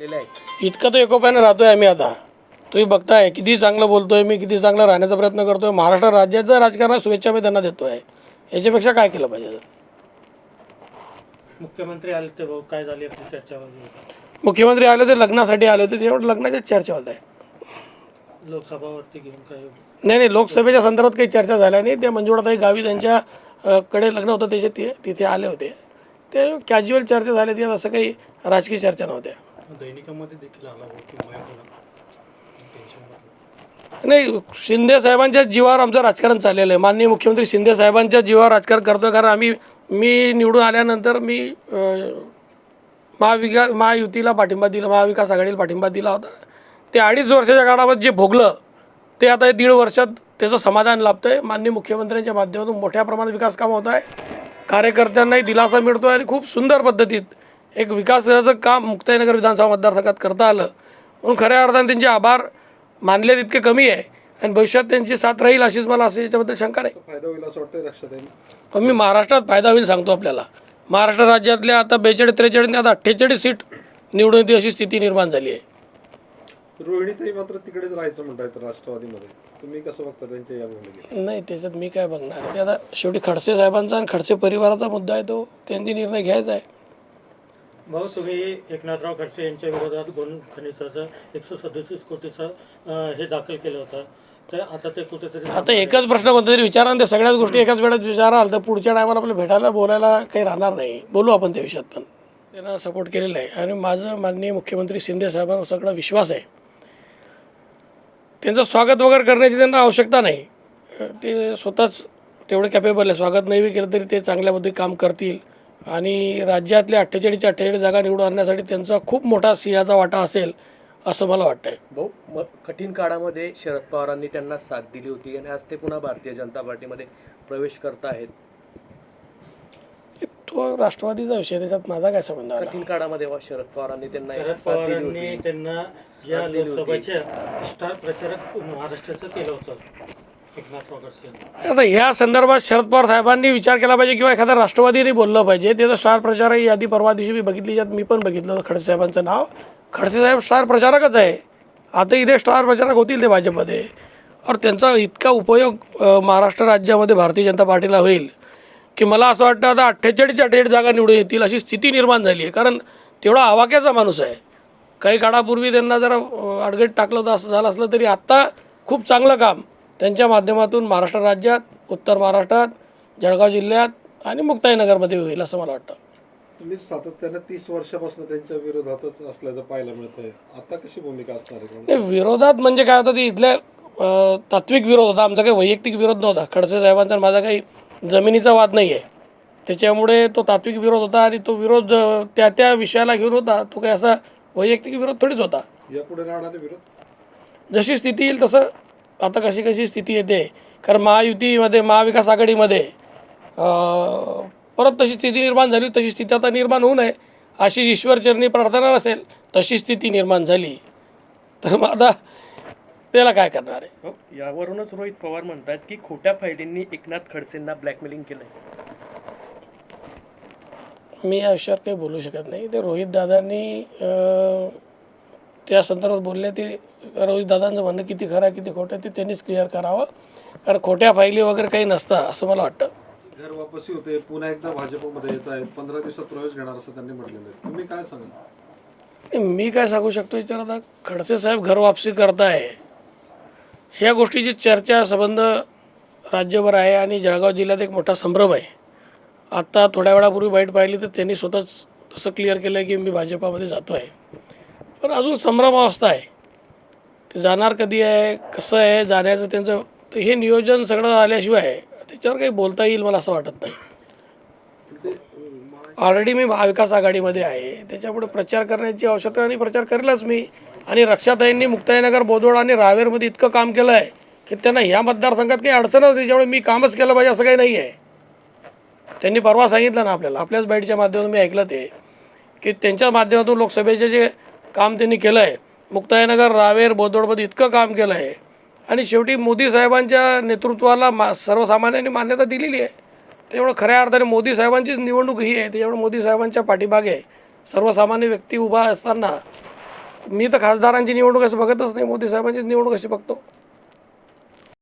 केलेले इतकं तर एकोप्याने राहतोय आम्ही आता. तुम्ही बघताय किती चांगलं बोलतोय मी किती चांगलं राहण्याचा प्रयत्न करतोय. महाराष्ट्र राज्याचं राजकारण शुभेच्छा मी त्यांना देतोय. याच्यापेक्षा काय केलं पाहिजे? मुख्यमंत्री आले ते भाऊ काय झाली आपली चर्चा मुख्यमंत्री आले ते लग्नासाठी आले होते तेवढं लग्नाच्याच चर्चा होत आहे लोकसभावरती घेऊन काय? नाही नाही लोकसभेच्या संदर्भात काही चर्चा झाल्या नाही. त्या मंजुळाताई गावी त्यांच्या कडे लग्न होतं त्याचे ते तिथे आले होते. ते कॅज्युअल चर्चा झाली ती असं काही राजकीय चर्चा नव्हत्या. दैनिकामध्ये देखील आला हो, नाही शिंदे साहेबांच्या जीवावर आमचं राजकारण चाललेलं आहे. माननीय मुख्यमंत्री शिंदे साहेबांच्या जीवावर राजकारण करतोय कारण आम्ही मी निवडून आल्यानंतर मी अ, महाविकास महायुतीला पाठिंबा दिला महाविकास आघाडीला पाठिंबा दिला होता. ते अडीच वर्षाच्या काळामध्ये जे भोगलं ते आता हे दीड वर्षात त्याचं समाधान लाभतं आहे माननीय मुख्यमंत्र्यांच्या माध्यमातून मोठ्या प्रमाणात विकास कामं होत आहे कार्यकर्त्यांनाही दिलासा मिळतो आहे आणि खूप सुंदर पद्धतीत एक विकासाचं काम मुक्ताईनगर विधानसभा मतदारसंघात करता आलं. म्हणून खऱ्या अर्थाने त्यांचे आभार मानले तितके कमी आहे. आणि भविष्यात त्यांची साथ राहील अशीच मला असं याच्याबद्दल शंका नाही. फायदा होईल असं वाटतंय लक्षात मी महाराष्ट्रात फायदा होईल सांगतो आपल्याला. महाराष्ट्र राज्यातल्या आता बेचाळीस त्रेचाळीस आता अठ्ठेचाळीस सीट निवडून येते अशी स्थिती निर्माण झाली आहे. रोहिणीताई मात्र तिकडेच राहायचं म्हणतायत राष्ट्रवादीमध्ये. तुम्ही कसं बघता त्यांच्या या भूमिकेत नाही त्याच्यात मी काय बघणार? ते आता शेवटी खडसे साहेबांचा आणि खडसे परिवाराचा मुद्दा आहे तो. त्यांची निर्णय घ्यायचा आहे. भाऊ तुम्ही एकनाथराव खडसे यांच्या विरोधात गोंड खनिजाचं एकशे सदतीस कोटीचं हे दाखल केलं होतं. तर आता ते कुठेतरी आता एकच प्रश्न कोणता तरी विचारा आणि त्या सगळ्याच गोष्टी एकाच वेळात विचाराल तर पुढच्या टायमाला आपल्याला भेटायला बोलायला काही राहणार नाही. बोलू आपण त्या विषयात पण. त्यांना सपोर्ट केलेला आहे. आणि माझं माननीय मुख्यमंत्री शिंदे साहेबांवर सगळा विश्वास आहे. त्यांचं स्वागत वगैरे करण्याची त्यांना आवश्यकता नाही. ते स्वतःच तेवढे कॅपेबल आहे. स्वागत नाही बी केलं तरी ते चांगल्या काम करतील. आणि राज्यातल्या अठ्ठेचाळीसच्या अठ्ठेचाळीस जागा निवडून आणण्यासाठी त्यांचा खूप मोठा सिंहाचा वाटा असेल असं मला वाटतंय भाऊ म कठीण काळामध्ये शरद पवारांनी त्यांना साथ दिली होती आणि आज ते पुन्हा भारतीय जनता पार्टीमध्ये प्रवेश करत आहेत तो राष्ट्रवादीचा विषय त्याच्यात माझा काय संबंध आला कठीण काळामध्ये वा शरद पवारांनी त्यांना शरद साथ दिली पवारांनी होती त्यांना या दिली होती. लोकसभेच्या स्टार प्रचारक महाराष्ट्राचं केलं होतं. आता ह्या संदर्भात शरद पवार साहेबांनी विचार केला पाहिजे किंवा एखादा राष्ट्रवादीने बोललं पाहिजे. त्याचं स्टार प्रचार यादी परवा दिवशी मी बघितली ज्यात मी पण बघितलं होतं खडसे साहेबांचं नाव. खडसे साहेब स्टार प्रचारकच आहे. आता इथे स्टार प्रचारक होतील ते भाजपमध्ये. और त्यांचा इतका उपयोग महाराष्ट्र राज्यामध्ये भारतीय जनता पार्टीला होईल की मला असं वाटतं आता अठ्ठेचाळीसच्या अठ्ठेचाळीस जागा निवडून येतील अशी स्थिती निर्माण झाली आहे. कारण तेवढा आवाक्याचा माणूस आहे. काही काळापूर्वी त्यांना जरा अडगट टाकलं होतं असं झालं असलं तरी आत्ता खूप चांगलं काम त्यांच्या माध्यमातून महाराष्ट्र राज्यात उत्तर महाराष्ट्रात जळगाव जिल्ह्यात आणि मुक्ताईनगरमध्ये होईल असं मला वाटतं. तुम्ही सातत्यानं तीस वर्षापासून त्यांच्या विरोधातच असल्याचं पाहायला मिळतंय. आता कशी भूमिका असणार आहे? नाही विरोधात म्हणजे काय होतं ते इथल्या तात्विक विरोध होता. आमचा काही वैयक्तिक विरोध नव्हता. खडसे साहेबांचा माझा काही जमिनीचा वाद नाही आहे त्याच्यामुळे तो तात्विक विरोध होता आणि तो विरोध त्या त्या विषयाला घेऊन होता. तो काही असा वैयक्तिक विरोध थोडीच होता. यापुढे राहणारे विरोध? जशी स्थिती येईल तसं आता कशी कशी स्थिती येते? कारण महायुतीमध्ये महाविकास आघाडीमध्ये परत तशी स्थिती निर्माण झाली तशी स्थिती आता निर्माण होऊ नये. अशी ईश्वरचरणी प्रार्थना नसेल तशी स्थिती निर्माण झाली. तर मग आता त्याला काय करणार आहे? हो, यावरूनच रोहित पवार म्हणतात की खोट्या फायलींनी एकनाथ खडसेंना ब्लॅकमेलिंग केलंय. मी या विषयावर काही बोलू शकत नाही. ते रोहित दादांनी त्या संदर्भात बोलले ते रोहित दादांचं म्हणणं किती खरं आहे किती खोटं आहे ते त्यांनीच क्लिअर करावं. कारण खोट्या फायली वगैरे काही नसतं असं मला वाटतं. घर वापसी होते पुन्हा एकदा भाजपमध्ये येत आहेत पंधरा दिवसात प्रवेश घेणार असं त्यांनी म्हटलेलं आहे. तुम्ही काय सांगाल? मी काय सांगू शकतो याच्यावर आता खडसे साहेब घर वापसी करताय. ह्या गोष्टीची चर्चा संबंध राज्यभर आहे आणि जळगाव जिल्ह्यात एक मोठा संभ्रम आहे. आत्ता थोड्या वेळापूर्वी बाईट पाहिली तर त्यांनी स्वतःच तसं क्लिअर केलं आहे की मी भाजपामध्ये जातो आहे पण अजून संभ्रमावस्था आहे. ते जाणार कधी आहे कसं आहे जाण्याचं त्यांचं तर हे नियोजन सगळं आल्याशिवाय त्याच्यावर काही बोलता येईल मला असं वाटत नाही. ऑलरेडी मी महाविकास आघाडीमध्ये आहे. त्याच्यामुळे प्रचार करण्याची आवश्यकता आणि प्रचार करेलच मी. आणि रक्षाताईंनी मुक्ताईनगर बोदोड आणि रावेरमध्ये इतकं काम केलं आहे की त्यांना ह्या मतदारसंघात काही अडचण होती त्याच्यामुळे मी कामच केलं पाहिजे असं काही नाही आहे. त्यांनी परवा सांगितलं ना आपल्याला आपल्याच बाईटच्या माध्यमातून मी ऐकलं ते की त्यांच्या माध्यमातून लोकसभेचे जे काम त्यांनी केलं आहे मुक्ताईनगर रावेर बोदोडमध्ये इतकं काम केलं आहे आणि शेवटी मोदी साहेबांच्या नेतृत्वाला मा सर्वसामान्यांनी मान्यता दिलेली आहे. त्यामुळे खऱ्या अर्थाने मोदी साहेबांचीच निवडणूक ही आहे. त्याच्यामुळे मोदी साहेबांच्या पाठीमागे सर्वसामान्य व्यक्ती उभा असताना मी तर खासदारांची निवडणूक असं बघतच नाही. मोदी साहेबांचीच निवडणूक अशी बघतो.